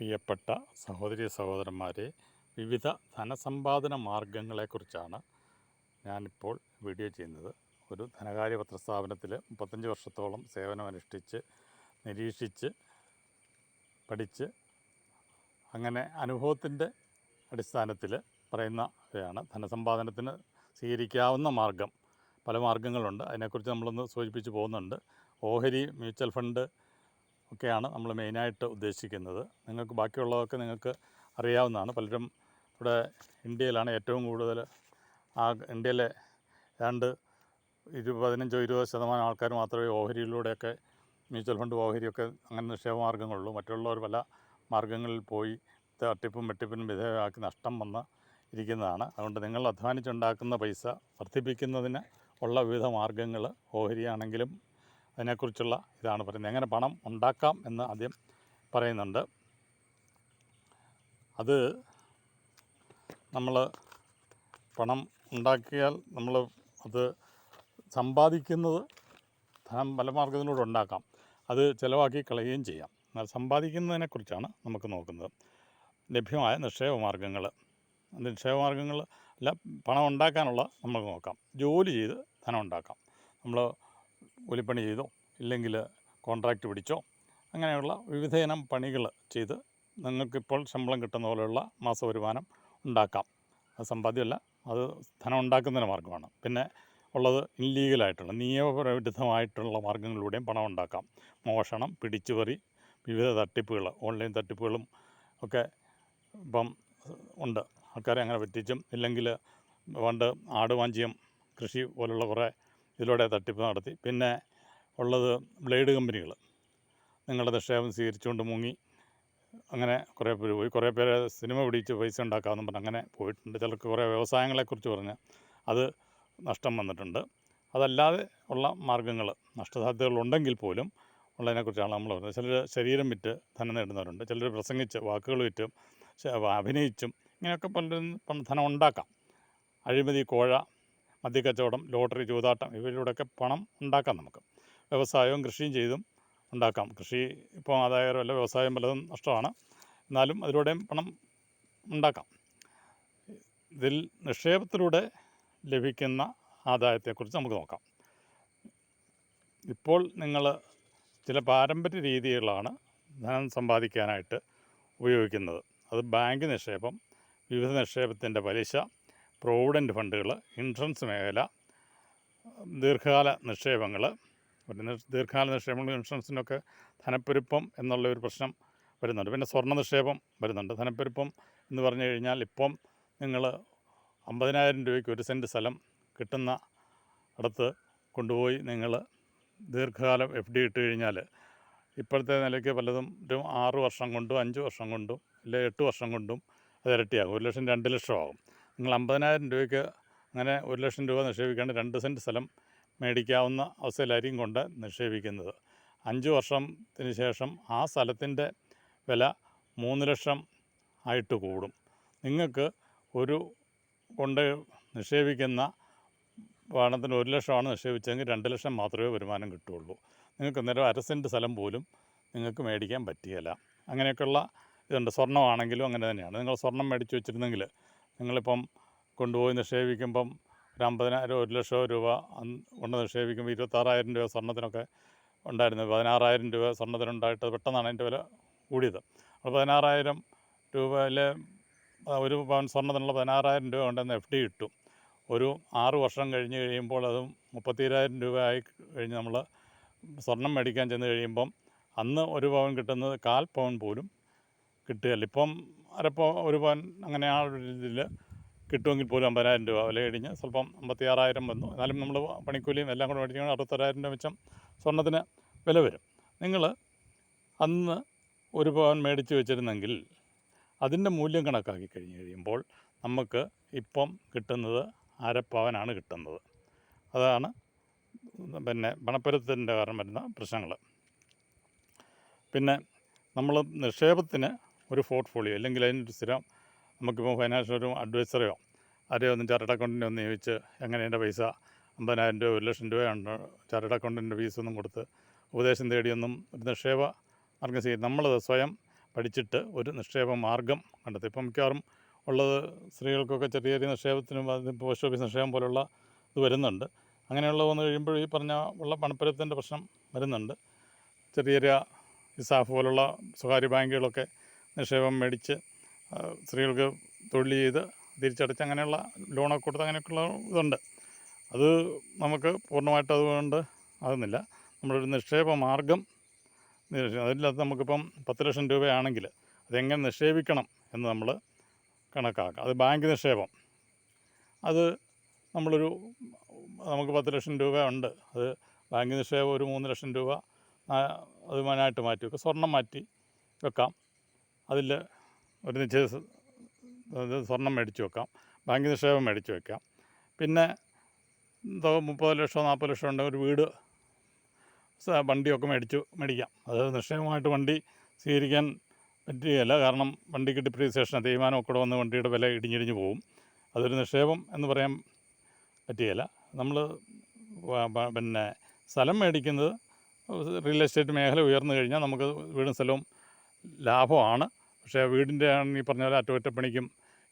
പ്രിയപ്പെട്ട സഹോദരി സഹോദരന്മാരെ വിവിധ ധനസമ്പാദന മാർഗങ്ങളെക്കുറിച്ചാണ് ഞാനിപ്പോൾ വീഡിയോ ചെയ്യുന്നത്. ഒരു ധനകാര്യ പത്രസ്ഥാപനത്തിൽ മുപ്പത്തഞ്ച് വർഷത്തോളം സേവനമനുഷ്ഠിച്ച് നിരീക്ഷിച്ച് പഠിച്ച് അങ്ങനെ അനുഭവത്തിന്റെ അടിസ്ഥാനത്തിൽ പറയുന്നവയാണ്. ധനസമ്പാദനത്തിന് സ്വീകരിക്കാവുന്ന മാർഗം പല മാർഗങ്ങളുണ്ട് അതിനെക്കുറിച്ച് നമ്മളൊന്ന് സൂചിപ്പിച്ച് പോകുന്നുണ്ട്. ഓഹരി മ്യൂച്വൽ ഫണ്ട് ഒക്കെയാണ് നമ്മൾ മെയിനായിട്ട് ഉദ്ദേശിക്കുന്നത്. നിങ്ങൾക്ക് ബാക്കിയുള്ളതൊക്കെ നിങ്ങൾക്ക് അറിയാവുന്നതാണ്. പലരും ഇവിടെ ഇന്ത്യയിലാണ് ഏറ്റവും കൂടുതൽ ആ ഇന്ത്യയിലെ രണ്ട് ഇരു പതിനഞ്ചോ ഇരുപത് ശതമാനം ആൾക്കാർ മാത്രമേ ഓഹരിയിലൂടെയൊക്കെ മ്യൂച്വൽ ഫണ്ട് ഓഹരിയൊക്കെ അങ്ങനെ നിക്ഷേപ മാർഗങ്ങളുള്ളൂ മറ്റുള്ളവർ പല മാർഗങ്ങളിൽ പോയി തട്ടിപ്പും വെട്ടിപ്പിനും വിധേയമാക്കി നഷ്ടം വന്ന് ഇരിക്കുന്നതാണ്. അതുകൊണ്ട് നിങ്ങൾ അധ്വാനിച്ചുണ്ടാക്കുന്ന പൈസ വർദ്ധിപ്പിക്കുന്നതിന് ഉള്ള വിവിധ മാർഗങ്ങൾ ഓഹരിയാണെങ്കിലും അതിനെക്കുറിച്ചുള്ള ഇതാണ് പറയുന്നത്. എങ്ങനെ പണം ഉണ്ടാക്കാം എന്ന് ആദ്യം പറയുന്നുണ്ട്. അത് നമ്മൾ പണം ഉണ്ടാക്കിയാൽ നമ്മൾ അത് സമ്പാദിക്കുന്നത് ധനം പല മാർഗത്തിലൂടെ ഉണ്ടാക്കാം. അത് ചിലവാക്കി കളയുകയും ചെയ്യാം. എന്നാൽ സമ്പാദിക്കുന്നതിനെക്കുറിച്ചാണ് നമുക്ക് നോക്കുന്നത്. ലഭ്യമായ നിക്ഷേപ മാർഗങ്ങൾ നിക്ഷേപ മാർഗങ്ങൾ അല്ല പണം ഉണ്ടാക്കാനുള്ള നമുക്ക് നോക്കാം. ജോലി ചെയ്ത് ധനം ഉണ്ടാക്കാം. നമ്മൾ കൂലിപ്പണി ചെയ്തോ ഇല്ലെങ്കിൽ കോൺട്രാക്റ്റ് പിടിച്ചോ അങ്ങനെയുള്ള വിവിധയിനം പണികൾ ചെയ്ത് നിങ്ങൾക്കിപ്പോൾ ശമ്പളം കിട്ടുന്ന പോലെയുള്ള മാസ വരുമാനം ഉണ്ടാക്കാം. അത് സമ്പാദ്യമല്ല അത് ധനം ഉണ്ടാക്കുന്നതിന് മാർഗമാണ്. പിന്നെ ഉള്ളത് ഇല്ലീഗലായിട്ടുള്ള നിയമവിരുദ്ധമായിട്ടുള്ള മാർഗങ്ങളിലൂടെയും പണം ഉണ്ടാക്കാം. മോഷണം പിടിച്ചുപറി വിവിധ തട്ടിപ്പുകൾ ഓൺലൈൻ തട്ടിപ്പുകളും ഒക്കെ ഇപ്പം ഉണ്ട്. ആൾക്കാരെ അങ്ങനെ പറ്റിച്ചും ഇല്ലെങ്കിൽ പണ്ട് ആടുവാഞ്ചിയം കൃഷി പോലുള്ള കുറേ ഇതിലൂടെ തട്ടിപ്പ് നടത്തി. പിന്നെ ഉള്ളത് ബ്ലേഡ് കമ്പനികൾ നിങ്ങളുടെ നിക്ഷേപം സ്വീകരിച്ചുകൊണ്ട് മുങ്ങി. അങ്ങനെ കുറേ പേര് പോയി. കുറേ പേര് സിനിമ പിടിച്ച് പൈസ ഉണ്ടാക്കാമെന്നും പറഞ്ഞ് അങ്ങനെ പോയിട്ടുണ്ട്. ചിലർക്ക് കുറേ വ്യവസായങ്ങളെക്കുറിച്ച് പറഞ്ഞ് അത് നഷ്ടം വന്നിട്ടുണ്ട്. അതല്ലാതെ ഉള്ള മാർഗങ്ങൾ നഷ്ടസാധ്യതകളുണ്ടെങ്കിൽ പോലും ഉള്ളതിനെക്കുറിച്ചാണ് നമ്മൾ പറയുന്നത് ചിലർ ശരീരം വിറ്റ് ധനം നേടുന്നവരുണ്ട്. ചിലർ പ്രസംഗിച്ച് വാക്കുകൾ വിറ്റും അഭിനയിച്ചും ഇങ്ങനെയൊക്കെ പലരും ധനം ഉണ്ടാക്കാം. അഴിമതി കോഴ മദ്യക്കച്ചവടം ലോട്ടറി ചൂതാട്ടം ഇവയിലൂടെയൊക്കെ പണം ഉണ്ടാക്കാം നമുക്ക്. വ്യവസായവും കൃഷിയും ചെയ്തും ഉണ്ടാക്കാം. കൃഷി ഇപ്പോൾ ആദായകരമല്ല വ്യവസായം പലതും നഷ്ടമാണ്. എന്നാലും അതിലൂടെയും പണം ഉണ്ടാക്കാം. ഇതിൽ നിക്ഷേപത്തിലൂടെ ലഭിക്കുന്ന ആദായത്തെക്കുറിച്ച് നമുക്ക് നോക്കാം. ഇപ്പോൾ നിങ്ങൾ ചില പാരമ്പര്യ രീതികളാണ് ധനം സമ്പാദിക്കാനായിട്ട് ഉപയോഗിക്കുന്നത്. അത് ബാങ്ക് നിക്ഷേപം വിവിധ നിക്ഷേപത്തിന്റെ പലിശ പ്രോവിഡന്റ് ഫണ്ടുകൾ ഇൻഷുറൻസ് മേഖല ദീർഘകാല നിക്ഷേപങ്ങൾ ഒരു ദീർഘകാല നിക്ഷേപങ്ങൾ ഇൻഷുറൻസിനൊക്കെ ധനപ്പെരുപ്പം എന്നുള്ള ഒരു പ്രശ്നം വരുന്നുണ്ട്. പിന്നെ സ്വർണ നിക്ഷേപം വരുന്നുണ്ട്. ധനപ്പെരുപ്പം എന്ന് പറഞ്ഞു കഴിഞ്ഞാൽ ഇപ്പം നിങ്ങൾ അമ്പതിനായിരം രൂപയ്ക്ക് ഒരു സെന്റ് സ്ഥലം കിട്ടുന്ന അടുത്ത് കൊണ്ടുപോയി നിങ്ങൾ ദീർഘകാലം എഫ് ഡി ഇട്ട് കഴിഞ്ഞാൽ ഇപ്പോഴത്തെ നിലയ്ക്ക് പലതും ഒരു ആറ് വർഷം കൊണ്ടും അഞ്ച് വർഷം കൊണ്ടും അല്ലെങ്കിൽ എട്ട് വർഷം കൊണ്ടും അത് ഇരട്ടിയാകും. ഒരു ലക്ഷം രണ്ട് ലക്ഷം ആകും. നിങ്ങൾ അമ്പതിനായിരം രൂപയ്ക്ക് അങ്ങനെ ഒരു ലക്ഷം രൂപ നിക്ഷേപിക്കാണ്ട് രണ്ട് സെന്റ് സ്ഥലം മേടിക്കാവുന്ന അവസ്ഥയിലായിരിക്കും കൊണ്ട് നിക്ഷേപിക്കുന്നത്. അഞ്ച് വർഷത്തിന് ശേഷം ആ സ്ഥലത്തിന്റെ വില മൂന്ന് ലക്ഷം ആയിട്ട് കൂടും. നിങ്ങൾക്ക് ഒരു കൊണ്ട് നിക്ഷേപിക്കുന്ന പണത്തിന് ഒരു ലക്ഷമാണ് നിക്ഷേപിച്ചതെങ്കിൽ രണ്ട് ലക്ഷം മാത്രമേ വരുമാനം കിട്ടുകയുള്ളൂ. നിങ്ങൾക്ക് അന്നേരം അര സെന്റ് സ്ഥലം പോലും നിങ്ങൾക്ക് മേടിക്കാൻ പറ്റുകയില്ല. അങ്ങനെയൊക്കെയുള്ള ഇതുണ്ട്. സ്വർണമാണെങ്കിലും അങ്ങനെ തന്നെയാണ്. നിങ്ങൾ സ്വർണം മേടിച്ച് വെച്ചിരുന്നെങ്കിൽ നിങ്ങളിപ്പം കൊണ്ടുപോയി നിക്ഷേപിക്കുമ്പം ഒരു അമ്പതിനായിരം ഒരു ലക്ഷം രൂപ കൊണ്ട് നിക്ഷേപിക്കുമ്പോൾ ഇരുപത്താറായിരം രൂപ സ്വർണത്തിനൊക്കെ ഉണ്ടായിരുന്നത് പതിനാറായിരം രൂപ സ്വർണത്തിനുണ്ടായിട്ട് പെട്ടെന്നാണ് അതിന്റെ വില കൂടിയത്. അപ്പോൾ പതിനാറായിരം രൂപയിൽ ഒരു പവൻ സ്വർണത്തിനുള്ള പതിനാറായിരം രൂപ കൊണ്ടുവന്ന് എഫ് ഡി ഇട്ടു. ഒരു ആറ് വർഷം കഴിഞ്ഞ് കഴിയുമ്പോൾ അത് മുപ്പത്തിരായിരം രൂപ ആയി കഴിഞ്ഞ് നമ്മൾ സ്വർണം മേടിക്കാൻ ചെന്ന് കഴിയുമ്പം അന്ന് ഒരു പവൻ കിട്ടുന്നത് കാൽ പവൻ പോലും കിട്ടുകയില്ല. ഇപ്പം അരപ്പോ ഒരു പവൻ അങ്ങനെ ആ ഒരു രീതിയിൽ കിട്ടുമെങ്കിൽ പോലും അമ്പതിനായിരം രൂപ വില കഴിഞ്ഞ് സ്വല്പം അമ്പത്തി ആറായിരം വന്നു. എന്നാലും നമ്മൾ പണിക്കൂലിയും എല്ലാം കൂടെ മേടിക്കുമ്പോൾ അറുപത്തൊരായിരം രൂപ വെച്ചം സ്വർണത്തിന് വില വരും. നിങ്ങൾ അന്ന് ഒരു പവൻ മേടിച്ച് വെച്ചിരുന്നെങ്കിൽ അതിന്റെ മൂല്യം കണക്കാക്കി കഴിഞ്ഞ് കഴിയുമ്പോൾ നമുക്ക് ഇപ്പം കിട്ടുന്നത് അരപ്പവനാണ് കിട്ടുന്നത്. അതാണ് പിന്നെ പണപ്പെരുത്തത്തിന്റെ കാരണം വരുന്ന പ്രശ്നങ്ങൾ. പിന്നെ നമ്മൾ നിക്ഷേപത്തിന് ഒരു പോർട്ട്ഫോളിയോ അല്ലെങ്കിൽ അതിനൊരു സ്ഥിരം നമുക്കിപ്പോൾ ഫൈനാൻഷ്യൽ ഒരു അഡ്വൈസറെയോ ആരെയോ ഒന്ന് ചാർട്ടേഡ് അക്കൗണ്ടിനെ ഒന്ന് നിയമിച്ച് എങ്ങനെ എന്റെ പൈസ അമ്പതിനായിരം രൂപ ഒരു ലക്ഷം രൂപയുണ്ട് ചാർട്ടേഡ് അക്കൗണ്ടിന്റെ ഫീസൊന്നും കൊടുത്ത് ഉപദേശം തേടിയൊന്നും ഒരു നിക്ഷേപ മാർഗം ചെയ്യും നമ്മളത് സ്വയം പഠിച്ചിട്ട് ഒരു നിക്ഷേപ മാർഗം കണ്ടെത്തി. ഇപ്പം മിക്കവാറും ഉള്ളത് സ്ത്രീകൾക്കൊക്കെ ചെറിയ ചെറിയ നിക്ഷേപത്തിനും പോസ്റ്റ് ഓഫീസ് നിക്ഷേപം പോലുള്ള ഇത് വരുന്നുണ്ട്. അങ്ങനെയുള്ള വന്നു കഴിയുമ്പോൾ ഈ പറഞ്ഞ ഉള്ള പണപ്പെരുത്തിന്റെ പ്രശ്നം വരുന്നുണ്ട്. ചെറിയ ചെറിയ ഇസാഫ് പോലുള്ള സ്വകാര്യ ബാങ്കുകളൊക്കെ നിക്ഷേപം മേടിച്ച് സ്ത്രീകൾക്ക് തൊഴിൽ ചെയ്ത് തിരിച്ചടച്ച് അങ്ങനെയുള്ള ലോണൊക്കെ കൊടുത്ത് അങ്ങനെയൊക്കെയുള്ള ഇതുണ്ട്. അത് നമുക്ക് പൂർണമായിട്ട് അതുകൊണ്ട് ആകുന്നില്ല. നമ്മളൊരു നിക്ഷേപ മാർഗം അതില്ലാത്ത നമുക്കിപ്പം പത്ത് ലക്ഷം രൂപയാണെങ്കിൽ അതെങ്ങനെ നിക്ഷേപിക്കണം എന്ന് നമ്മൾ കണക്കാക്കുക അത് ബാങ്ക് നിക്ഷേപം. അത് നമ്മളൊരു നമുക്ക് പത്ത് ലക്ഷം രൂപ ഉണ്ട്. അത് ബാങ്ക് നിക്ഷേപം ഒരു മൂന്ന് ലക്ഷം രൂപ അതുമായിട്ട് മാറ്റി വെക്കാം സ്വർണം മാറ്റി വെക്കാം. അതിൽ ഒരു നിശ്ചയ സ്വർണം മേടിച്ച് വെക്കാം. ബാങ്ക് നിക്ഷേപം മേടിച്ച് വെക്കാം. പിന്നെ എന്തോ മുപ്പത് ലക്ഷമോ നാൽപ്പത് ലക്ഷം ഉണ്ടെങ്കിൽ ഒരു വീട് വണ്ടിയൊക്കെ മേടിച്ചു മേടിക്കാം. അത് നിക്ഷേപമായിട്ട് വണ്ടി സ്വീകരിക്കാൻ പറ്റുകയില്ല. കാരണം വണ്ടിക്ക് ഡിപ്രീസിയേഷൻ തേയ്മാനമൊക്കെ കൂടെ വന്ന് വണ്ടിയുടെ വില ഇടിഞ്ഞിടിഞ്ഞ് പോകും അതൊരു നിക്ഷേപം എന്ന് പറയാൻ പറ്റുകയില്ല. നമ്മൾ പിന്നെ സ്ഥലം മേടിക്കുന്നത് റിയൽ എസ്റ്റേറ്റ് മേഖല ഉയർന്നു കഴിഞ്ഞാൽ നമുക്ക് വീടും സ്ഥലവും ലാഭമാണ്. പക്ഷേ വീടിന്റെ ആണെങ്കിൽ ഈ പറഞ്ഞ പോലെ അറ്റകുറ്റപ്പണിക്കും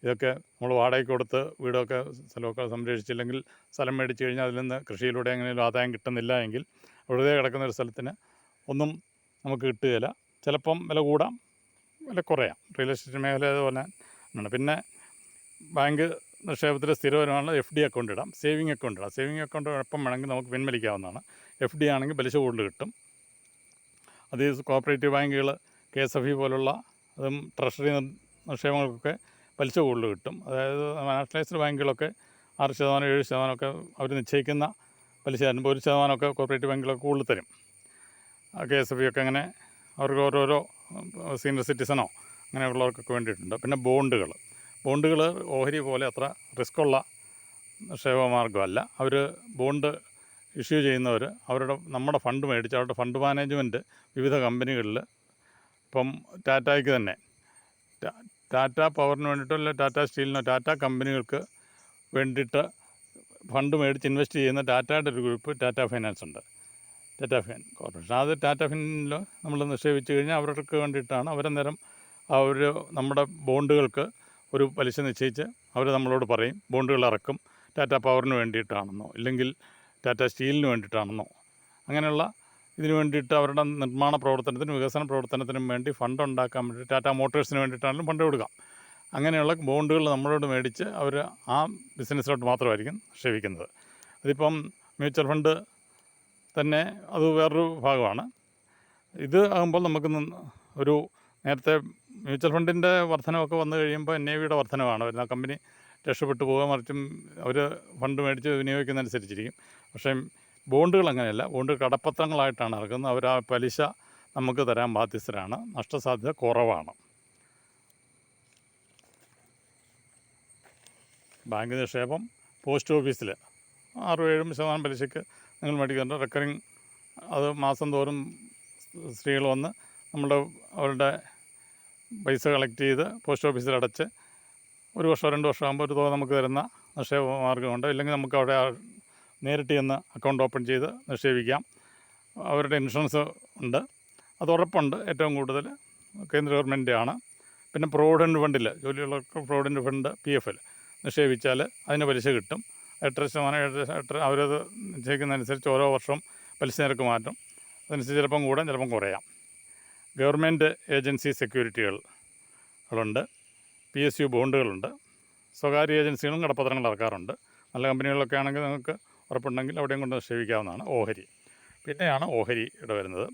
ഇതൊക്കെ നമ്മൾ വാടകയ്ക്ക് കൊടുത്ത് വീടൊക്കെ സ്ഥലമൊക്കെ സംരക്ഷിച്ചില്ലെങ്കിൽ സ്ഥലം മേടിച്ച് കഴിഞ്ഞാൽ അതിൽ നിന്ന് കൃഷിയിലൂടെ എങ്ങനെയും ആദായം കിട്ടുന്നില്ല എങ്കിൽ വെറുതെ കിടക്കുന്ന ഒരു സ്ഥലത്തിന് ഒന്നും നമുക്ക് കിട്ടുകയില്ല. ചിലപ്പം വില കൂടാം വില കുറയാം. റിയൽ എസ്റ്റേറ്റ് മേഖല അതുപോലെ ആണ് പിന്നെ ബാങ്ക് നിക്ഷേപത്തിൽ സ്ഥിരപരമാണ് എഫ് ഡി അക്കൗണ്ട് ഇടാം സേവിങ് അക്കൗണ്ട് ഇടാം. സേവിങ് അക്കൗണ്ട് എപ്പം വേണമെങ്കിൽ നമുക്ക് പിൻവലിക്കാവുന്നതാണ്. എഫ് ഡി ആണെങ്കിൽ പലിശ കൂടുതൽ കിട്ടും. അത് കോപ്പറേറ്റീവ് ബാങ്കുകൾ കെ എസ് എഫ് ഇ പോലുള്ള അതും ട്രഷറി നിക്ഷേപങ്ങൾക്കൊക്കെ പലിശ കൂടുതൽ കിട്ടും. അതായത് നാഷണലൈസ്ഡ് ബാങ്കുകളൊക്കെ ആറ് ശതമാനം ഏഴ് ശതമാനമൊക്കെ അവർ നിശ്ചയിക്കുന്ന പലിശ തരുമ്പോൾ ഒരു ശതമാനമൊക്കെ കോർപ്പറേറ്റ് ബാങ്കുകളൊക്കെ കൂടുതൽ തരും. കെ എസ് എഫ് ഒക്കെ അങ്ങനെ അവർക്ക് ഓരോരോ സീനിയർ സിറ്റിസണോ അങ്ങനെയുള്ളവർക്കൊക്കെ വേണ്ടിയിട്ടുണ്ട്. പിന്നെ ബോണ്ടുകൾ. ബോണ്ടുകൾ ഓഹരി പോലെ അത്ര റിസ്ക്കുള്ള നിക്ഷേപ മാർഗമല്ല. അവർ ബോണ്ട് ഇഷ്യൂ ചെയ്യുന്നവർ അവരുടെ നമ്മുടെ ഫണ്ട് മേടിച്ച് അവരുടെ ഫണ്ട് മാനേജ്മെന്റ് വിവിധ കമ്പനികളിൽ ഇപ്പം ടാറ്റയ്ക്ക് തന്നെ. ടാറ്റ പവറിന് വേണ്ടിയിട്ടോ അല്ലെങ്കിൽ ടാറ്റ സ്റ്റീലിനോ ടാറ്റ കമ്പനികൾക്ക് വേണ്ടിയിട്ട് ഫണ്ട് മേടിച്ച് ഇൻവെസ്റ്റ് ചെയ്യുന്ന ടാറ്റയുടെ ഒരു ഗ്രൂപ്പ് ടാറ്റ ഫൈനാൻസ് ഉണ്ട്. Tata fine corporation. അത് ടാറ്റ ഫിനിൽ നമ്മൾ നിക്ഷേപിച്ച് കഴിഞ്ഞാൽ അവർക്ക് വേണ്ടിയിട്ടാണ് അവരന്നേരം അവർ നമ്മുടെ ബോണ്ടുകൾക്ക് ഒരു പലിശ നിശ്ചയിച്ച് അവർ നമ്മളോട് പറയും ബോണ്ടുകൾ ഇറക്കും ടാറ്റ പവറിന് വേണ്ടിയിട്ടാണെന്നോ ഇല്ലെങ്കിൽ ടാറ്റ സ്റ്റീലിന് വേണ്ടിയിട്ടാണെന്നോ. അങ്ങനെയുള്ള ഇതിന് വേണ്ടിയിട്ട് അവരുടെ നിർമ്മാണ പ്രവർത്തനത്തിനും വികസന പ്രവർത്തനത്തിനും വേണ്ടി ഫണ്ട് ഉണ്ടാക്കാൻ വേണ്ടി ടാറ്റ മോട്ടോഴ്സിന് വേണ്ടിയിട്ടാണെങ്കിലും ഫണ്ട് കൊടുക്കാം അങ്ങനെയുള്ള ബോണ്ടുകൾ നമ്മളോട് മേടിച്ച് അവർ ആ ബിസിനസ്സിലോട്ട് മാത്രമായിരിക്കും നിക്ഷേപിക്കുന്നത് അതിപ്പം മ്യൂച്വൽ ഫണ്ട് തന്നെ അത് വേറൊരു ഭാഗമാണ്. ഇത് ആകുമ്പോൾ നമുക്ക് ഒരു നേരത്തെ മ്യൂച്വൽ ഫണ്ടിന്റെ വർധനമൊക്കെ വന്നു കഴിയുമ്പോൾ എൻ ഐ വിയുടെ വർധനമാണ് വരുന്നത് കമ്പനി രക്ഷപ്പെട്ടു പോകുക മറിച്ചും അവർ ഫണ്ട് മേടിച്ച് വിനിയോഗിക്കുന്നതനുസരിച്ചിരിക്കും. പക്ഷേ ബോണ്ടുകൾ അങ്ങനെയല്ല ബോണ്ട് കടപ്പത്രങ്ങളായിട്ടാണ് ഇറക്കുന്നത്. അവർ ആ പലിശ നമുക്ക് തരാൻ ബാധ്യസ്ഥരാണ്. നഷ്ടസാധ്യത കുറവാണ്. ബാങ്ക് നിക്ഷേപം പോസ്റ്റ് ഓഫീസിൽ ആറും ഏഴും ശതമാനം പലിശയ്ക്ക് നിങ്ങൾ മേടിക്കുന്നുണ്ട്. റെക്കറിങ് അത് മാസം തോറും സ്ത്രീകൾ വന്ന് നമ്മുടെ അവരുടെ പൈസ കളക്ട് ചെയ്ത് പോസ്റ്റ് ഓഫീസിൽ അടച്ച് ഒരു വർഷം രണ്ട് വർഷം ആകുമ്പോൾ ഒരു തുക നമുക്ക് തരുന്ന നിക്ഷേപ മാർഗമുണ്ട്. ഇല്ലെങ്കിൽ നമുക്ക് അവിടെ നേരിട്ട് ചെന്ന് അക്കൗണ്ട് ഓപ്പൺ ചെയ്ത് നിക്ഷേപിക്കാം. അവരുടെ ഇൻഷുറൻസ് ഉണ്ട്. അത് ഉറപ്പുണ്ട്. ഏറ്റവും കൂടുതൽ കേന്ദ്ര ഗവൺമെന്റ് ആണ് പിന്നെ പ്രോവിഡന്റ് ഫണ്ടിൽ ജോലിയുള്ളവർക്ക് പ്രോവിഡന്റ് ഫണ്ട് പി എഫിൽ നിക്ഷേപിച്ചാൽ അതിന് പലിശ കിട്ടും. എട്ടര ശതമാനം ഏഴര എട്ടര അവരത് നിശ്ചയിക്കുന്നതനുസരിച്ച് ഓരോ വർഷവും പലിശ നിരക്ക് മാറ്റും. അതനുസരിച്ച് ചിലപ്പം കൂടാം ചിലപ്പം കുറയാം. ഗവൺമെന്റ് ഏജൻസി സെക്യൂരിറ്റികൾ കളുണ്ട് പി എസ് യു ബോണ്ടുകളുണ്ട്. സ്വകാര്യ ഏജൻസികളും കടപ്പത്രങ്ങൾ ഇറക്കാറുണ്ട്. നല്ല കമ്പനികളിലൊക്കെ ആണെങ്കിൽ നിങ്ങൾക്ക് ഉറപ്പുണ്ടെങ്കിൽ അവിടെയും കൊണ്ട് നിക്ഷേപിക്കാവുന്നതാണ് ഓഹരി. പിന്നെയാണ് ഓഹരിയുടെ വരുന്നത്.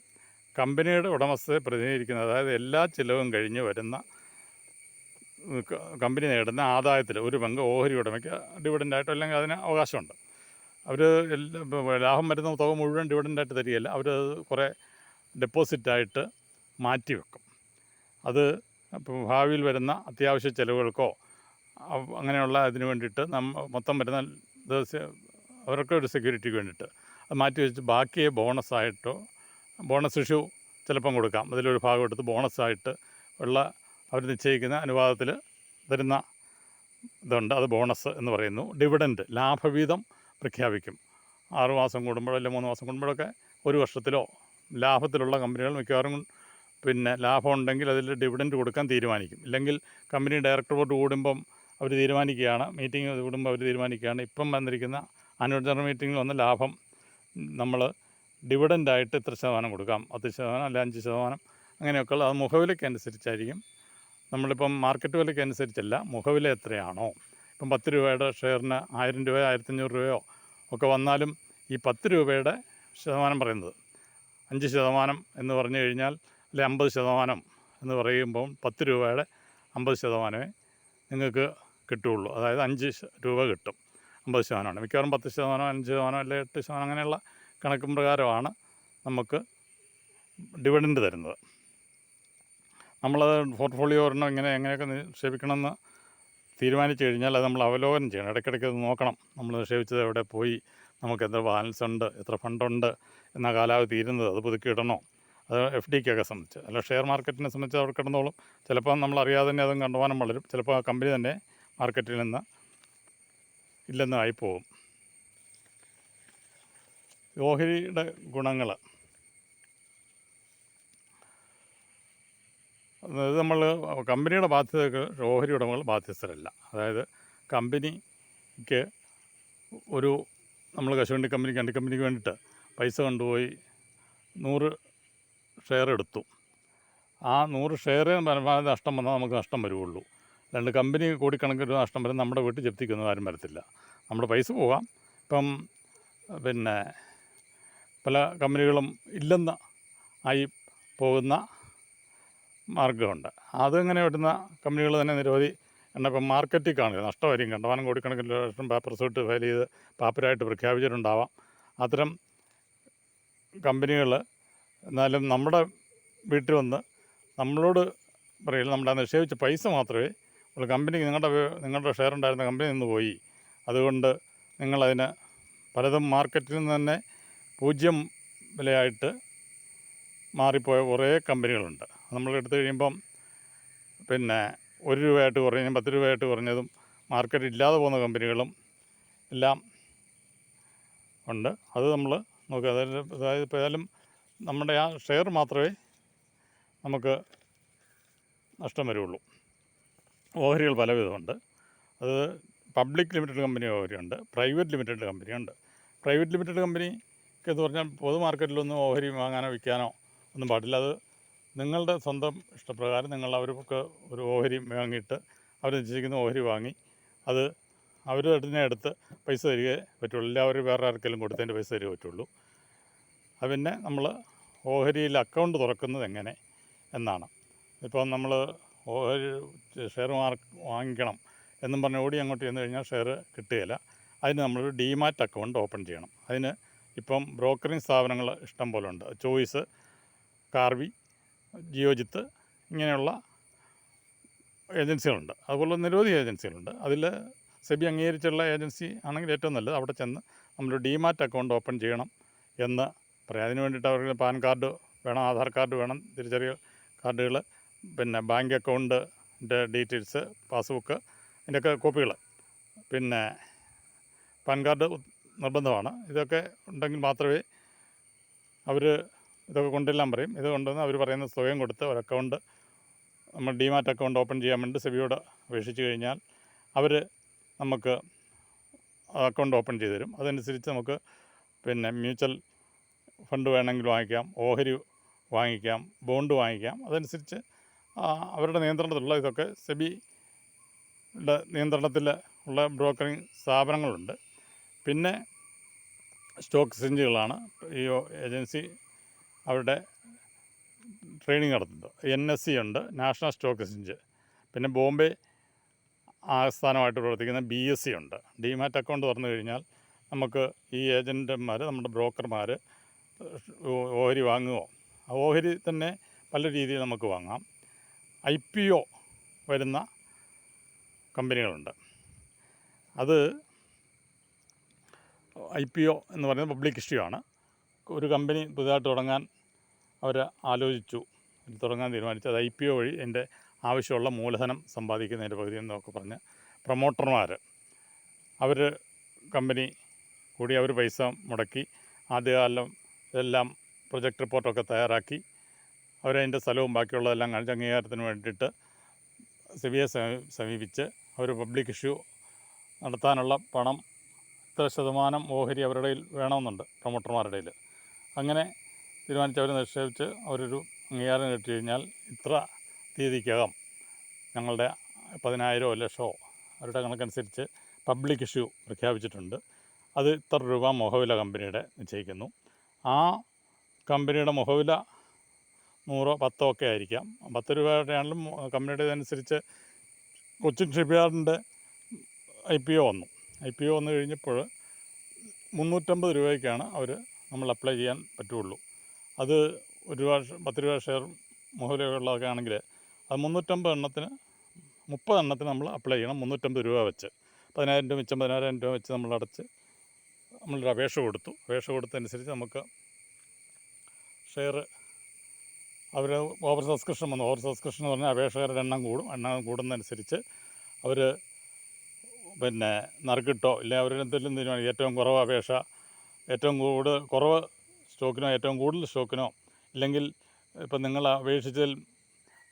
കമ്പനിയുടെ ഉടമസ്ഥയെ പ്രതിനിധീകരിക്കുന്നത് അതായത് എല്ലാ ചിലവും കഴിഞ്ഞ് വരുന്ന കമ്പനി നേടുന്ന ആദായത്തിൽ ഒരു പങ്ക് ഓഹരി ഉടമയ്ക്ക് ഡിവിഡന്റായിട്ടോ അല്ലെങ്കിൽ അതിന് അവകാശമുണ്ട്. അവർ ലാഭം വരുന്ന തുക മുഴുവൻ ഡിവിഡന്റായിട്ട് തരികയില്ല. അവർ കുറേ ഡെപ്പോസിറ്റായിട്ട് മാറ്റി വെക്കും. അത് ഭാവിയിൽ വരുന്ന അത്യാവശ്യ ചിലവുകൾക്കോ അങ്ങനെയുള്ള അതിന് വേണ്ടിയിട്ട് നം മൊത്തം വരുന്ന അവർക്ക് ഒരു സെക്യൂരിറ്റിക്ക് വേണ്ടിയിട്ട്. അത് മാറ്റി വെച്ച് ബാക്കിയെ ബോണസായിട്ടോ ബോണസ് ഇഷ്യൂ ചിലപ്പം കൊടുക്കാം. അതിലൊരു ഭാഗം എടുത്ത് ബോണസായിട്ട് ഉള്ള അവർ നിശ്ചയിക്കുന്ന അനുവാദത്തിൽ തരുന്ന ഇതുണ്ട്. അത് ബോണസ് എന്ന് പറയുന്നു. ഡിവിഡന്റ് ലാഭവീതം പ്രഖ്യാപിക്കും. ആറ് മാസം കൂടുമ്പോഴോ അല്ലെങ്കിൽ മൂന്ന് മാസം കൂടുമ്പോഴൊക്കെ ഒരു വർഷത്തിലോ ലാഭത്തിലുള്ള കമ്പനികൾ മിക്കവാറും പിന്നെ ലാഭം ഉണ്ടെങ്കിൽ അതിൽ ഡിവിഡന്റ് കൊടുക്കാൻ തീരുമാനിക്കും. ഇല്ലെങ്കിൽ കമ്പനി ഡയറക്ടർ ബോർഡ് കൂടുമ്പം അവർ തീരുമാനിക്കുകയാണ് മീറ്റിംഗ് കൂടുമ്പോൾ അവർ തീരുമാനിക്കുകയാണ്. ഇപ്പം വന്നിരിക്കുന്ന ആനുവൽ ജനറൽ മീറ്റിങ്ങിൽ വന്ന ലാഭം നമ്മൾ ഡിവിഡന്റായിട്ട് ഇത്ര ശതമാനം കൊടുക്കാം? പത്ത് ശതമാനം അല്ല അഞ്ച് ശതമാനം? അങ്ങനെയൊക്കെയുള്ള അത് മുഖവിലയ്ക്ക് അനുസരിച്ചായിരിക്കും. നമ്മളിപ്പം മാർക്കറ്റ് വിലയ്ക്ക് അനുസരിച്ചല്ല മുഖവില എത്രയാണോ? ഇപ്പം പത്ത് രൂപയുടെ ഷെയറിന് ആയിരം രൂപയോ ആയിരത്തഞ്ഞൂറ് രൂപയോ ഒക്കെ വന്നാലും ഈ പത്ത് രൂപയുടെ ശതമാനം പറയുന്നത്. അഞ്ച് ശതമാനം എന്ന് പറഞ്ഞു കഴിഞ്ഞാൽ അല്ലെ അമ്പത് ശതമാനം എന്ന് പറയുമ്പം പത്ത് രൂപയുടെ അമ്പത് ശതമാനമേ നിങ്ങൾക്ക് കിട്ടുകയുള്ളൂ. അതായത് അഞ്ച് രൂപ കിട്ടും. അമ്പത് ശതമാനമാണ്. മിക്കവാറും പത്ത് ശതമാനം അഞ്ച് ശതമാനം അല്ലെ എട്ട് ശതമാനം അങ്ങനെയുള്ള കണക്കും പ്രകാരമാണ് നമുക്ക് ഡിവിഡൻഡ് തരുന്നത്. നമ്മളത് പോർട്ട്ഫോളിയോ ഒരെണ്ണം ഇങ്ങനെ എങ്ങനെയൊക്കെ നിക്ഷേപിക്കണമെന്ന് തീരുമാനിച്ചു കഴിഞ്ഞാൽ അത് നമ്മൾ അവലോകനം ചെയ്യണം. ഇടയ്ക്കിടയ്ക്ക് അത് നോക്കണം. നമ്മൾ നിക്ഷേപിച്ചത് എവിടെ പോയി? നമുക്ക് എത്ര ബാലൻസ് ഉണ്ട്? എത്ര ഫണ്ടുണ്ട് എന്ന കാലാവധി തീരുന്നത് അത് പുതുക്കി ഇടണോ? അത് എഫ് ഡിക്കൊക്കെ സംബന്ധിച്ച്. അല്ല ഷെയർ മാർക്കറ്റിനെ സംബന്ധിച്ച് അവിടെ കിടന്നോളും. ചിലപ്പോൾ നമ്മൾ അറിയാതെ തന്നെ അതും കണ്ടുപോകാനും വളരും. ചിലപ്പോൾ ആ കമ്പനി തന്നെ മാർക്കറ്റിൽ നിന്ന് ഇല്ലെന്ന് പോകും ഓഹരിയുടെ ഗുണങ്ങൾ അതായത് നമ്മൾ കമ്പനിയുടെ ബാധ്യതകൾ ഓഹരി ഉടമകൾ ബാധ്യസ്ഥരല്ല. അതായത് കമ്പനിക്ക് ഒരു നമ്മൾ കശുവണ്ടി കമ്പനിക്ക് അണ്ടി കമ്പനിക്ക് വേണ്ടിയിട്ട് പൈസ കൊണ്ടുപോയി നൂറ് ഷെയർ എടുത്തു. ആ നൂറ് ഷെയർ പരമാവധി നഷ്ടം വന്നാൽ നമുക്ക് നഷ്ടം വരുള്ളൂ രണ്ട് കമ്പനി കോടിക്കണക്കിന് രൂപ നഷ്ടം വരും നമ്മുടെ വീട്ടിൽ ജപ്തിക്കൊന്നും ആരും വരത്തില്ല. നമ്മുടെ പൈസ പോകാം ഇപ്പം പിന്നെ പല കമ്പനികളും ഇല്ലെന്ന് ആയി പോകുന്ന മാർഗമുണ്ട് അതങ്ങനെ വരുന്ന കമ്പനികൾ തന്നെ നിരവധി എണ്ണ ഇപ്പം മാർക്കറ്റിൽ കാണില്ല നഷ്ടമായിരിക്കും. കണ്ടമാനം കോടിക്കണക്കിന് ലക്ഷം പേപ്പർ സൂട്ട് ഫയൽ ചെയ്ത് പാപ്പരായിട്ട് പ്രഖ്യാപിച്ചിട്ടുണ്ടാവാം. അത്തരം കമ്പനികൾ എന്നാലും നമ്മുടെ വീട്ടിൽ വന്ന് നമ്മളോട് പറയില്ല. നമ്മുടെ നിക്ഷേപിച്ച പൈസ മാത്രമേ ഉള്ളൂ കമ്പനിക്ക് നിങ്ങളുടെ നിങ്ങളുടെ ഷെയർ ഉണ്ടായിരുന്ന കമ്പനി നിന്ന് പോയി. അതുകൊണ്ട് നിങ്ങളതിന് പലതും മാർക്കറ്റിൽ നിന്ന് തന്നെ പൂജ്യം വിലയായിട്ട് മാറിപ്പോയ കുറേ കമ്പനികളുണ്ട് നമ്മൾ എടുത്തു കഴിയുമ്പം പിന്നെ ഒരു രൂപയായിട്ട് കുറഞ്ഞതും പത്ത് രൂപയായിട്ട് കുറഞ്ഞതും മാർക്കറ്റ് ഇല്ലാതെ പോകുന്ന കമ്പനികളും എല്ലാം ഉണ്ട്. അത് നമ്മൾ നോക്കുക. അതായത് അതായത് ഇപ്പോൾ ഏതായാലും നമ്മുടെ ആ ഷെയർ മാത്രമേ നമുക്ക് നഷ്ടം വരുള്ളൂ. ഓഹരികൾ പലവിധമുണ്ട്. അത് പബ്ലിക് ലിമിറ്റഡ് കമ്പനി ഓഹരിയുണ്ട് പ്രൈവറ്റ് ലിമിറ്റഡ് കമ്പനിയുണ്ട്. പ്രൈവറ്റ് ലിമിറ്റഡ് കമ്പനിക്ക് എന്ന് പറഞ്ഞാൽ പൊതു മാർക്കറ്റിലൊന്നും ഓഹരി വാങ്ങാനോ വിൽക്കാനോ ഒന്നും പാടില്ല. അത് നിങ്ങളുടെ സ്വന്തം ഇഷ്ടപ്രകാരം നിങ്ങൾ അവർക്ക് ഒരു ഓഹരി വാങ്ങിയിട്ട് അവർ നിശ്ചയിക്കുന്ന ഓഹരി വാങ്ങി അത് അവർ തന്നെ എടുത്ത് പൈസ തരികയെ പറ്റുള്ളൂ. എല്ലാവരും വേറെ ആർക്കെങ്കിലും കൊടുത്തതിന്റെ പൈസ തരികയെ പറ്റുള്ളൂ. അത് പിന്നെ നമ്മൾ ഓഹരിയിൽ അക്കൗണ്ട് തുറക്കുന്നത് എങ്ങനെ എന്നാണ്. ഇപ്പോൾ നമ്മൾ ഓഹരി ഷെയർ മാർക്ക് വാങ്ങിക്കണം എന്നും പറഞ്ഞ് ഓടി അങ്ങോട്ട് ചെന്ന് കഴിഞ്ഞാൽ ഷെയർ കിട്ടുകയില്ല. അതിന് നമ്മളൊരു ഡിമാറ്റ് അക്കൗണ്ട് ഓപ്പൺ ചെയ്യണം. അതിന് ഇപ്പം ബ്രോക്കറിങ് സ്ഥാപനങ്ങൾ ഇഷ്ടം പോലെ ഉണ്ട്. ചോയ്സ് കാർവി ജിയോജിത്ത് ഇങ്ങനെയുള്ള ഏജൻസികളുണ്ട്. അതുപോലെ നിരവധി ഏജൻസികളുണ്ട്. അതിൽ സെബി അംഗീകരിച്ചുള്ള ഏജൻസി ആണെങ്കിൽ ഏറ്റവും നല്ലത് അവിടെ ചെന്ന് നമ്മൾ ഡിമാറ്റ് അക്കൗണ്ട് ഓപ്പൺ ചെയ്യണം എന്ന് പറയാം. അതിന് വേണ്ടിയിട്ട് അവർക്ക് പാൻ കാർഡ് വേണം ആധാർ കാർഡ് വേണം തിരിച്ചറിയൽ കാർഡുകൾ പിന്നെ ബാങ്ക് അക്കൗണ്ടിന്റെ ഡീറ്റെയിൽസ് പാസ്ബുക്ക് ഇതിന്റെയൊക്കെ കോപ്പികൾ. പിന്നെ പാൻ കാർഡ് നിർബന്ധമാണ്. ഇതൊക്കെ ഉണ്ടെങ്കിൽ മാത്രമേ അവർ ഇതൊക്കെ കൊണ്ടെല്ലാം പറയും. ഇത് കൊണ്ടുവന്ന് അവർ പറയുന്ന സ്വയം കൊടുത്ത് ഒരു അക്കൗണ്ട് നമ്മൾ ഡിമാറ്റ് അക്കൗണ്ട് ഓപ്പൺ ചെയ്യാൻ വേണ്ടി സെബിയോട് അപേക്ഷിച്ച് കഴിഞ്ഞാൽ അവർ നമുക്ക് അക്കൗണ്ട് ഓപ്പൺ ചെയ്തു തരും. അതനുസരിച്ച് നമുക്ക് പിന്നെ മ്യൂച്വൽ ഫണ്ട് വേണമെങ്കിൽ വാങ്ങിക്കാം ഓഹരി വാങ്ങിക്കാം ബോണ്ട് വാങ്ങിക്കാം. അതനുസരിച്ച് അവരുടെ നിയന്ത്രണത്തിലുള്ള ഇതൊക്കെ സെബിയുടെ നിയന്ത്രണത്തിൽ ഉള്ള ബ്രോക്കറിങ് സ്ഥാപനങ്ങളുണ്ട്. പിന്നെ സ്റ്റോക്ക് എക്സ്ചേഞ്ചുകളാണ് ഈ ഏജൻസി അവരുടെ ട്രെയിനിങ് നടത്തുന്നത്. എൻ എസ് സി ഉണ്ട് നാഷണൽ സ്റ്റോക്ക് എക്സ്ചേഞ്ച്. പിന്നെ ബോംബെ ആസ്ഥാനമായിട്ട് പ്രവർത്തിക്കുന്ന ബി എസ് സി ഉണ്ട്. ഡിമാറ്റ് അക്കൗണ്ട് തുറന്നു കഴിഞ്ഞാൽ നമുക്ക് ഈ ഏജന്റുമാർ നമ്മുടെ ബ്രോക്കർമാർ ഓഹരി വാങ്ങുമോ ഓഹരി തന്നെ പല രീതിയിൽ നമുക്ക് വാങ്ങാം. ഐ പി ഒ വരുന്ന കമ്പനികളുണ്ട്. അത് ഐ പി ഒ എന്ന് പറയുന്നത് പബ്ലിക് ഇഷ്യൂ ആണ്. ഒരു കമ്പനി പുതുതായിട്ട് തുടങ്ങാൻ അവർ ആലോചിച്ചു തുടങ്ങാൻ തീരുമാനിച്ചു. അത് ഐ പി ഒ വഴി എന്റെ ആവശ്യമുള്ള മൂലധനം സമ്പാദിക്കുന്നതിന്റെ പകുതി എന്നൊക്കെ പറഞ്ഞ് പ്രൊമോട്ടർമാർ അവർ കമ്പനി കൂടി അവർ പൈസ മുടക്കി ആദ്യകാലം ഇതെല്ലാം പ്രൊജക്ട് റിപ്പോർട്ടൊക്കെ തയ്യാറാക്കി അവരതിന്റെ സ്ഥലവും ബാക്കിയുള്ളതെല്ലാം കാണിച്ച് അംഗീകാരത്തിന് വേണ്ടിയിട്ട് സി ബി ഐ സമീപിച്ച് അവർ പബ്ലിക് ഇഷ്യൂ നടത്താനുള്ള പണം ഇത്ര ശതമാനം ഓഹരി അവരുടെ വേണമെന്നുണ്ട് പ്രൊമോട്ടർമാരുടെ അങ്ങനെ തീരുമാനിച്ച് അവർ നിക്ഷേപിച്ച് അവരൊരു അംഗീകാരം കിട്ടി കഴിഞ്ഞാൽ ഇത്ര തീയതിക്കകം ഞങ്ങളുടെ പതിനായിരമോ ലക്ഷമോ അവരുടെ കണക്കനുസരിച്ച് പബ്ലിക് ഇഷ്യൂ പ്രഖ്യാപിച്ചിട്ടുണ്ട്. അത് ഇത്ര രൂപ മുഖവില കമ്പനിയുടെ നിശ്ചയിക്കുന്നു. ആ കമ്പനിയുടെ മുഖവില നൂറോ പത്തോ ഒക്കെ ആയിരിക്കാം. പത്ത് രൂപയുടെ ആണെങ്കിലും കമ്പനിയുടെ ഇതനുസരിച്ച് കൊച്ചിൻ ഷിപ്പ്യാർഡിന്റെ ഐ പി ഒ വന്നു. ഐ പി ഒ വന്നു കഴിഞ്ഞപ്പോൾ മുന്നൂറ്റമ്പത് രൂപയ്ക്കാണ് അവർ നമ്മൾ അപ്ലൈ ചെയ്യാൻ പറ്റുള്ളൂ. അത് ഒരു രൂപ പത്ത് രൂപ ഷെയർ മുഖവിലയുള്ളതൊക്കെ ആണെങ്കിൽ അത് മുന്നൂറ്റമ്പത് എണ്ണത്തിന് മുപ്പത് എണ്ണത്തിന് നമ്മൾ അപ്ലൈ ചെയ്യണം മുന്നൂറ്റമ്പത് രൂപ വെച്ച്. പതിനായിരം രൂപ മിച്ചം പതിനായിരം രൂപ വെച്ച് നമ്മൾ അടച്ച് നമ്മളൊരു അപേക്ഷ കൊടുത്തു. അപേക്ഷ കൊടുത്തതനുസരിച്ച് നമുക്ക് ഷെയർ അവർ ഓവർ സബ്സ്ക്രിപ്ഷൻ വന്നു. ഓവർ സബ്സ്ക്രിപ്ഷൻ എന്ന് പറഞ്ഞാൽ അപേക്ഷകരുടെ എണ്ണം കൂടും. എണ്ണം കൂടുന്നതനുസരിച്ച് അവർ പിന്നെ നറുക്കിട്ടോ ഇല്ലെ അവരെന്തെങ്കിലും തീരുമാനം ഏറ്റവും കുറവ് അപേക്ഷ ഏറ്റവും കൂടുതൽ കുറവ് സ്റ്റോക്കിനോ ഏറ്റവും കൂടുതൽ സ്റ്റോക്കിനോ ഇല്ലെങ്കിൽ ഇപ്പം നിങ്ങൾ അപേക്ഷിച്ചതിൽ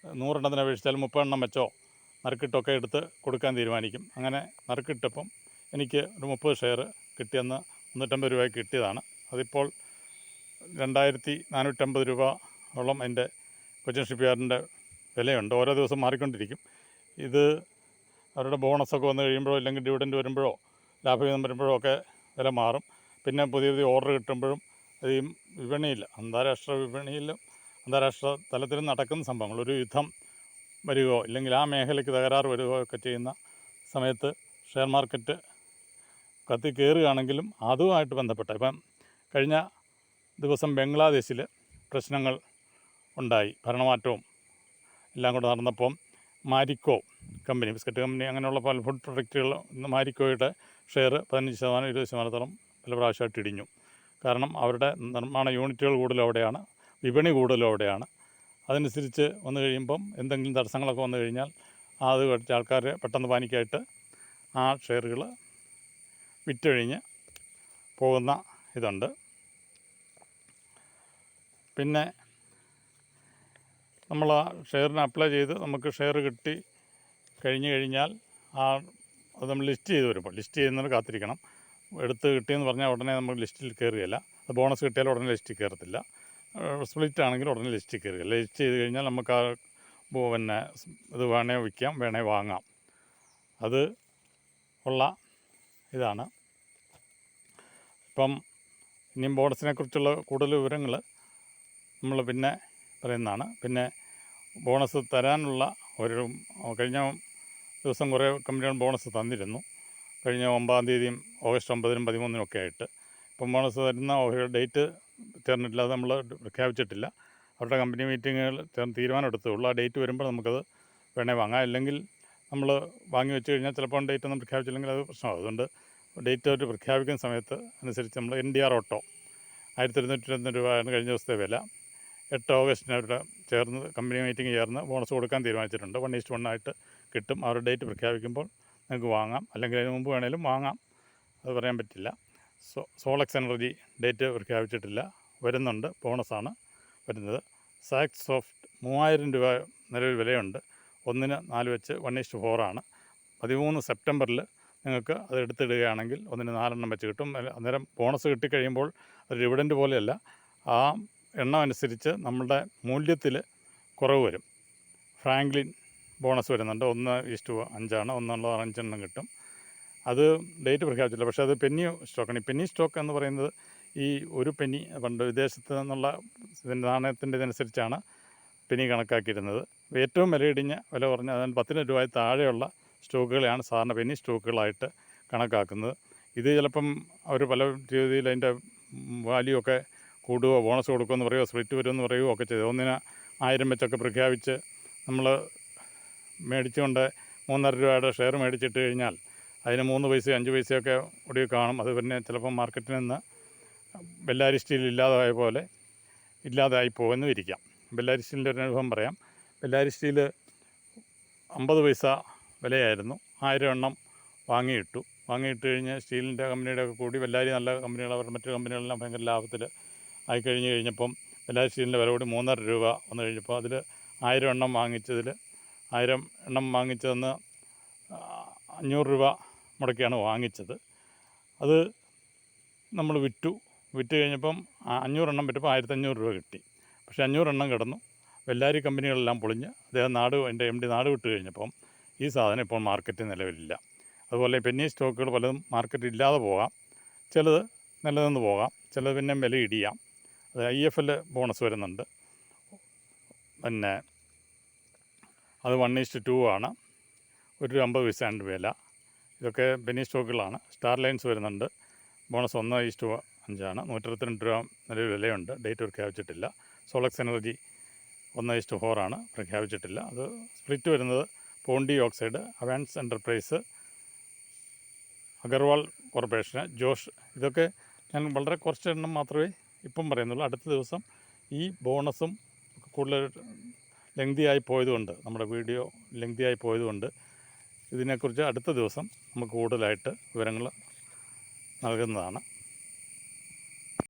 നൂറെണ്ണത്തിന് അപേക്ഷിച്ചാൽ മുപ്പതെണ്ണം വെച്ചോ നറുക്കിട്ടൊക്കെ എടുത്ത് കൊടുക്കാൻ തീരുമാനിക്കും. അങ്ങനെ നറുക്കിട്ടപ്പം എനിക്ക് ഒരു മുപ്പത് ഷെയർ കിട്ടിയെന്ന് മുന്നൂറ്റമ്പത് രൂപയ്ക്ക് കിട്ടിയതാണ്. അതിപ്പോൾ രണ്ടായിരത്തി നാനൂറ്റമ്പത് രൂപ ഓളം അതിന്റെ കൊച്ചിൻ ഷിപ്പ്യാർഡിന്റെ വിലയുണ്ട്. ഓരോ ദിവസം മാറിക്കൊണ്ടിരിക്കും. ഇത് അവരുടെ ബോണസൊക്കെ വന്ന് കഴിയുമ്പോഴോ അല്ലെങ്കിൽ ഡിവിഡന്റ് വരുമ്പോഴോ ലാഭവിഹിതം വരുമ്പോഴോ ഒക്കെ വില മാറും. പിന്നെ പുതിയ പുതിയ ഓർഡർ കിട്ടുമ്പോഴും ഈ വിപണിയിൽ അന്താരാഷ്ട്ര വിപണിയിലും അന്താരാഷ്ട്ര തലത്തിലും നടക്കുന്ന സംഭവങ്ങൾ. ഒരു യുദ്ധം വരികയോ ഇല്ലെങ്കിൽ ആ മേഖലയ്ക്ക് തകരാറ് വരികയോ ഒക്കെ ചെയ്യുന്ന സമയത്ത് ഷെയർ മാർക്കറ്റ് കത്തി കയറുകയാണെങ്കിലും അതുമായിട്ട് ബന്ധപ്പെട്ട ഇപ്പം കഴിഞ്ഞ ദിവസം ബംഗ്ലാദേശിൽ പ്രശ്നങ്ങൾ ഉണ്ടായി. ഭരണമാറ്റവും എല്ലാം കൂടെ നടന്നപ്പം മാരിക്കോ കമ്പനി ബിസ്ക്കറ്റ് കമ്പനി അങ്ങനെയുള്ള പല ഫുഡ് പ്രൊഡക്റ്റുകൾ മാരിക്കോയുടെ ഷെയർ പതിനഞ്ച് ശതമാനം ഇരുപത് ശതമാനത്തോളം പല പ്രാവശ്യമായിട്ട് ഇടിഞ്ഞു. കാരണം അവരുടെ നിർമ്മാണ യൂണിറ്റുകൾ കൂടുതലും അവിടെയാണ് വിപണി കൂടുതലും അവിടെയാണ്. അതനുസരിച്ച് വന്നു കഴിയുമ്പം എന്തെങ്കിലും തടസ്സങ്ങളൊക്കെ വന്നു കഴിഞ്ഞാൽ അത് കുറച്ച് ആൾക്കാർ പെട്ടെന്ന് പാനിക്കായിട്ട് ആ ഷെയറുകൾ വിറ്റഴിഞ്ഞ് പോകുന്ന ഇതുണ്ട്. പിന്നെ നമ്മൾ ആ ഷെയറിന് അപ്ലൈ ചെയ്ത് നമുക്ക് ഷെയർ കിട്ടി കഴിഞ്ഞു കഴിഞ്ഞാൽ ആ അത് നമ്മൾ ലിസ്റ്റ് ചെയ്ത് വരുമ്പോൾ ലിസ്റ്റ് ചെയ്യുന്നതിന് കാത്തിരിക്കണം. എടുത്ത് കിട്ടിയെന്ന് പറഞ്ഞാൽ ഉടനെ നമ്മൾ ലിസ്റ്റിൽ കയറുകയില്ല. അത് ബോണസ് കിട്ടിയാൽ ഉടനെ ലിസ്റ്റിൽ കയറത്തില്ല. സ്പ്ലിറ്റ് ആണെങ്കിൽ ഉടനെ ലിസ്റ്റിൽ കയറുക ലിസ്റ്റ് ചെയ്ത് കഴിഞ്ഞാൽ നമുക്ക് ആ പിന്നെ ഇത് വേണേ വിൽക്കാം വേണേ വാങ്ങാം. അത് ഉള്ള ഇതാണ്. ഇപ്പം ഇനിയും ബോണസിനെ കുറിച്ചുള്ള കൂടുതൽ വിവരങ്ങൾ നമ്മൾ പിന്നെ പറയുന്നതാണ്. പിന്നെ ബോണസ് തരാനുള്ള ഒരു കഴിഞ്ഞ ദിവസം കുറേ കമ്പനികൾ ബോണസ് തന്നിരുന്നു. കഴിഞ്ഞ ഒമ്പതാം തീയതിയും ഓഗസ്റ്റ് ഒമ്പതിനും പതിമൂന്നിനും ഒക്കെ ആയിട്ട്. ഇപ്പം ബോണസ് തരുന്ന ഒരു ഡേറ്റ് ചേർന്നിട്ടില്ല അത് നമ്മൾ പ്രഖ്യാപിച്ചിട്ടില്ല. അവരുടെ കമ്പനി മീറ്റിങ്ങുകൾ തീരുമാനം എടുത്തുള്ളൂ ആ ഡേറ്റ് വരുമ്പോൾ നമുക്കത് വേണേൽ വാങ്ങാം. അല്ലെങ്കിൽ നമ്മൾ വാങ്ങി വെച്ച് കഴിഞ്ഞാൽ ചിലപ്പോൾ ഡേറ്റ് ഒന്നും പ്രഖ്യാപിച്ചില്ലെങ്കിൽ അത് പ്രശ്നമാണ് അതുകൊണ്ട് ഡേറ്റ് അവർ പ്രഖ്യാപിക്കുന്ന സമയത്ത് അനുസരിച്ച് നമ്മൾ എൻ ഡി ആർ ഓട്ടോ ആയിരത്തി ഇരുന്നൂറ്റി ഇരുപത്തി രൂപയാണ് കഴിഞ്ഞ ദിവസത്തെ വില. എട്ട് ഓഗസ്റ്റിന് അവരുടെ ചേർന്ന് കമ്പനി മീറ്റിംഗ് ചേർന്ന് ബോണസ് കൊടുക്കാൻ തീരുമാനിച്ചിട്ടുണ്ട്. വൺ ഈസ്റ്റ് വൺ ആയിട്ട് കിട്ടും. അവരുടെ ഡേറ്റ് പ്രഖ്യാപിക്കുമ്പോൾ നിങ്ങൾക്ക് വാങ്ങാം. അല്ലെങ്കിൽ അതിന് മുമ്പ് വേണേലും വാങ്ങാം. അത് പറയാൻ പറ്റില്ല. സോ സോളക്സ് എനർജി ഡേറ്റ് പ്രഖ്യാപിച്ചിട്ടില്ല. വരുന്നുണ്ട്. ബോണസാണ് വരുന്നത്. സാക്സ് സോഫ്റ്റ് മൂവായിരം രൂപ നിലവിൽ വിലയുണ്ട്. ഒന്നിന് നാല് വെച്ച് വൺ ഈസ്റ്റ് ഫോറാണ് പതിമൂന്ന് സെപ്റ്റംബറിൽ നിങ്ങൾക്ക് അത് എടുത്തിടുകയാണെങ്കിൽ ഒന്നിന് നാലെണ്ണം വെച്ച് കിട്ടും. അന്നേരം ബോണസ് കിട്ടിക്കഴിയുമ്പോൾ അത് ഡിവിഡന്റ് പോലെയല്ല. ആ എണ്ണം അനുസരിച്ച് നമ്മളുടെ മൂല്യത്തിൽ കുറവ് വരും. ഫ്രാങ്ക്ലിൻ ബോണസ് വരുന്നുണ്ട്. ഒന്ന് ഈസ്റ്റ് അഞ്ചാണ്. ഒന്നുള്ള അഞ്ചെണ്ണം കിട്ടും. അത് ഡേറ്റ് പ്രഖ്യാപിച്ചില്ല പക്ഷേ അത് പെന്നി സ്റ്റോക്കാണ് ഈ പെന്നി സ്റ്റോക്ക് എന്ന് പറയുന്നത് ഈ ഒരു പെന്നി പണ്ട് വിദേശത്ത് നിന്നുള്ള ഇതിന്റെ നാണയത്തിന്റെ ഇതനുസരിച്ചാണ് പെനി കണക്കാക്കിയിരുന്നത്. ഏറ്റവും വിലയിടിഞ്ഞ വില കുറഞ്ഞ അതായത് പത്തിന് രൂപ താഴെയുള്ള സ്റ്റോക്കുകളെയാണ് സാധാരണ പെനി സ്റ്റോക്കുകളായിട്ട് കണക്കാക്കുന്നത്. ഇത് ചിലപ്പം അവർ പല രീതിയിൽ അതിന്റെ വാല്യൂ ഒക്കെ കൂടുകയോ ബോണസ് കൊടുക്കുമെന്ന് പറയുമോ സ്പ്ലിറ്റ് വരുമെന്ന് പറയുമോ ഒക്കെ ചെയ്തു. ഒന്നിന് ആയിരം വെച്ചൊക്കെ പ്രഖ്യാപിച്ച് നമ്മൾ മേടിച്ചുകൊണ്ട് മൂന്നര രൂപയുടെ ഷെയർ മേടിച്ചിട്ട് കഴിഞ്ഞാൽ അതിന് മൂന്ന് പൈസ അഞ്ച് പൈസയൊക്കെ ഒടുവിൽ കാണും. അത് പിന്നെ ചിലപ്പം മാർക്കറ്റിൽ നിന്ന് ബെല്ലാരി സ്റ്റീൽ ഇല്ലാതായ പോലെ ഇല്ലാതായി പോകുമെന്നും ഇരിക്കാം. ബെല്ലാരി സ്റ്റീലിന്റെ ഒരു അനുഭവം പറയാം. ബെല്ലാരി സ്റ്റീൽ അമ്പത് പൈസ വിലയായിരുന്നു. ആയിരം എണ്ണം വാങ്ങിയിട്ടു. വാങ്ങിയിട്ട് കഴിഞ്ഞ് സ്റ്റീലിന്റെ കമ്പനിയുടെ ഒക്കെ കൂടി ബെല്ലാരി നല്ല കമ്പനികൾ അവർ മറ്റു കമ്പനികളെല്ലാം ഭയങ്കര ലാഭത്തിൽ ആയി കഴിഞ്ഞ് കഴിഞ്ഞപ്പം എല്ലാ സ്റ്റീലിന്റെ വില കൂടി മൂന്നര രൂപ വന്നു കഴിഞ്ഞപ്പോൾ അതിൽ ആയിരം എണ്ണം വാങ്ങിച്ചതിൽ ആയിരം എണ്ണം വാങ്ങിച്ചതെന്ന് അഞ്ഞൂറ് രൂപ മുടക്കിയാണ് വാങ്ങിച്ചത്. അത് നമ്മൾ വിറ്റു. വിറ്റ് കഴിഞ്ഞപ്പം അഞ്ഞൂറെണ്ണം വിറ്റപ്പോൾ ആയിരത്തഞ്ഞൂറ് രൂപ കിട്ടി. പക്ഷേ അഞ്ഞൂറെണ്ണം കിടന്നു. വെല്ലാരി കമ്പനികളെല്ലാം പൊളിഞ്ഞ് അദ്ദേഹം നാട് എന്റെ എം ഡി നാട് വിട്ട് കഴിഞ്ഞപ്പം ഈ സാധനം ഇപ്പോൾ മാർക്കറ്റിൽ നിലവിലില്ല. അതുപോലെ പെന്നി സ്റ്റോക്കുകൾ പലതും മാർക്കറ്റിൽ ഇല്ലാതെ പോകാം. ചിലത് നിലനിന്ന് പോകാം. ചിലത് പിന്നെ വില ഇടിയാം അത് ഐ എഫ് എൽ ബോണസ് വരുന്നുണ്ട്. പിന്നെ അത് വൺ ഈസ്റ്റ് ടു ആണ്. ഒരു അമ്പത് പൈസയാണ് വില. ഇതൊക്കെ ബെനി സ്റ്റോക്കുകളാണ് സ്റ്റാർ ലൈൻസ് വരുന്നുണ്ട്. ബോണസ് ഒന്ന് ഈസ്റ്റ് അഞ്ചാണ് നൂറ്റിരുപത്തിരണ്ട് രൂപ നിലവിൽ വിലയുണ്ട്. ഡേറ്റ് പ്രഖ്യാപിച്ചിട്ടില്ല. സോളക്സ് എനർജി ഒന്ന് ഈസ്റ്റ് ഫോറാണ് പ്രഖ്യാപിച്ചിട്ടില്ല. അത് സ്പ്ലിറ്റ് വരുന്നത് പോണ്ടി ഓക്സൈഡ് അവാൻസ് എന്റർപ്രൈസ് അഗർവാൾ കോർപ്പറേഷന് ജോഷ് ഇതൊക്കെ ഞാൻ വളരെ കുറച്ച് എണ്ണം മാത്രമേ ഇപ്പം പറയുന്നുള്ളൂ. അടുത്ത ദിവസം ഈ ബോണസും കൂടുതൽ ലെങ്തിയായി പോയതുകൊണ്ട് നമ്മുടെ വീഡിയോ ലെങ്തിയായി പോയതുകൊണ്ട് ഇതിനെക്കുറിച്ച് അടുത്ത ദിവസം നമുക്ക് കൂടുതലായിട്ട് വിവരങ്ങൾ നൽകുന്നതാണ്.